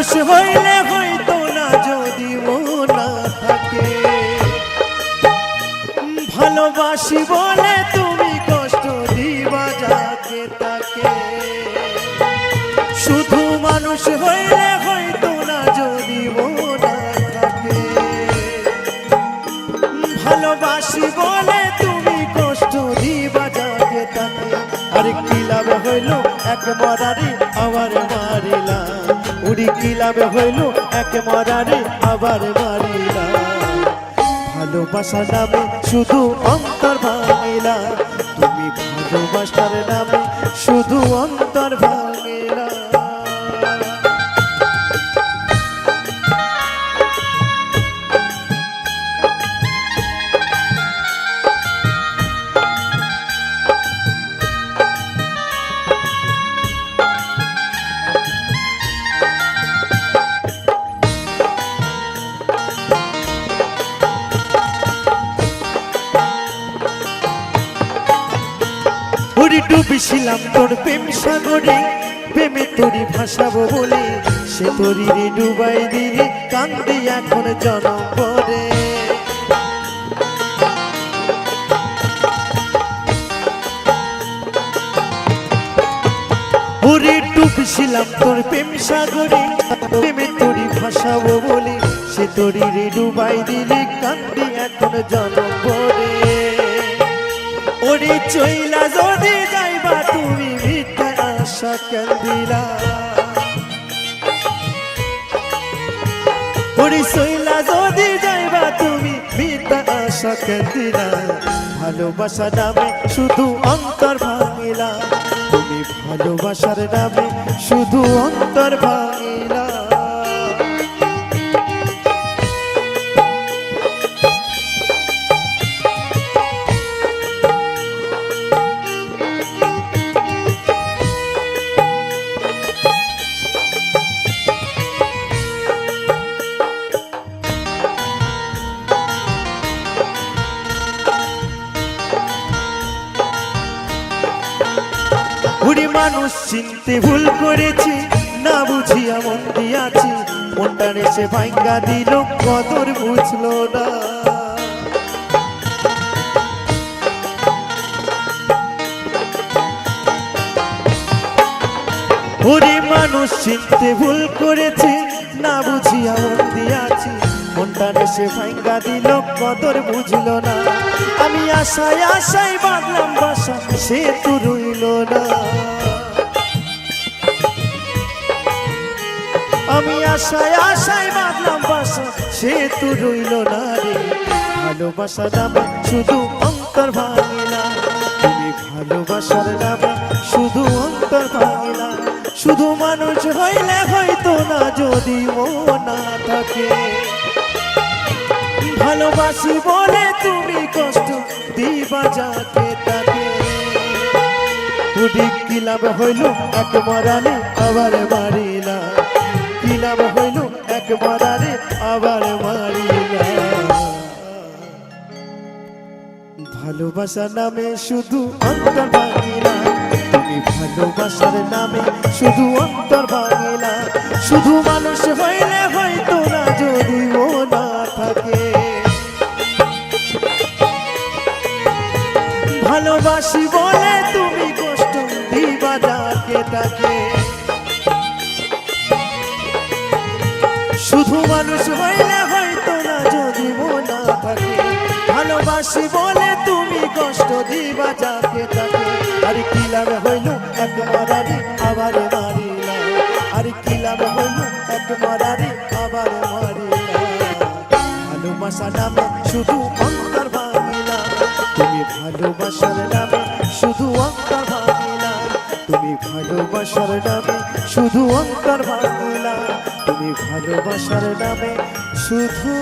মানুষ হইলে হইতো না যদি মন থাকে। ভালোবাসি বলে তুমি কষ্ট দিবা যাকে তাকে। শুধু মানুষ হইলে হইতো না যদি মন থাকে। ভালোবাসি বলে তুমি কষ্ট দিবা যাকে তাকে। আর কি লাভ হইল? এক মরারে আবার মারিলা উড়ি কি লাভে হইল এক মরারে আবার মারিলা। ভালোবাসার নামে শুধু অন্তর ভাঙিলা। তুমি ভালোবাসার নামে শুধু অন্তর ভাঙিলা। ডুবিছিলাম তোর প্রেম সাগরে, প্রেমে তোরি ভাসাবো বলে। সে তোরি রে ডুবাই দিলে কান্দি এখন জনম পরে উড়ি ডুবিছিলাম তোর প্রেম সাগরে, প্রেমে তোরি ভাসাবো বলে। সে তোরি রে ডুবাই দিলে কান্দি এখন জনম পরে ওরে চইলা যদি মিথ্যা আশা কেন দিলা ওরে চইলা যদি যাইবা, তুমি মিথ্যা আশা কেন দিলা ভালোবাসা নামে শুধু অন্তর ভাঙিলা। তুমি ভালোবাসার নামে শুধু অন্তর ভাঙিলা। বুড়ি মানুষ চিনতে ভুল করেছি। না বুঝিয়া মন দিয়াছি। মনটা সে ভাঙ্গা দিল, কদর বুঝলো না। ওরে মানুষ চিনতে ভুল করেছে। না বুঝিয়া মন মনটা সে ভাঙ্গা দিল, কদর বুঝলো না। আমি আশায় আশায় বাঁধলাম বাসা সে তো রইল না। আমি আশায় আশায় বাঁধলাম বাসা সে তো রইল না রে। ভালোবাসা নামে শুধু অন্তর ভাঙিলা তুমি ভালোবাসার নামে শুধু অন্তর ভাঙিলা শুধু মানুষ হইলে হয়তো না, যদি মন না থাকে। ভালোবাসি বলে তুমি কষ্ট দিবা যাকে তাকে। উডি কি লাভ হইল এক মরালে আবার মারিলা? লাভ হইল এক মারারে আবার মারিলা? ভালোবাসা নামে শুধু অন্তর ভাঙিলা তুমি ভালোবাসার নামে শুধু অন্তর ভাঙিলা শুধু মানুষ হইলে হয়তো তাকে শুধু মানুষ হইলে হয়তো না, যদি না থাকে। ভালোবাসি বলে তুমি কষ্ট দিবা যাকে তাকে। আর কি লাভ হইল এক মারারি আবার মারিলা? আর কি লাভ হইল এক মারারি আবার মারিলা? ভালোবাসা নামে শুধু অন্তর ভাঙিলা তুমি ভালোবাসার নামে শুধু অন্তর ভালোবাসার নামে শুধু অন্তর বাংলা। তুমি ভালোবাসার নামে শুধু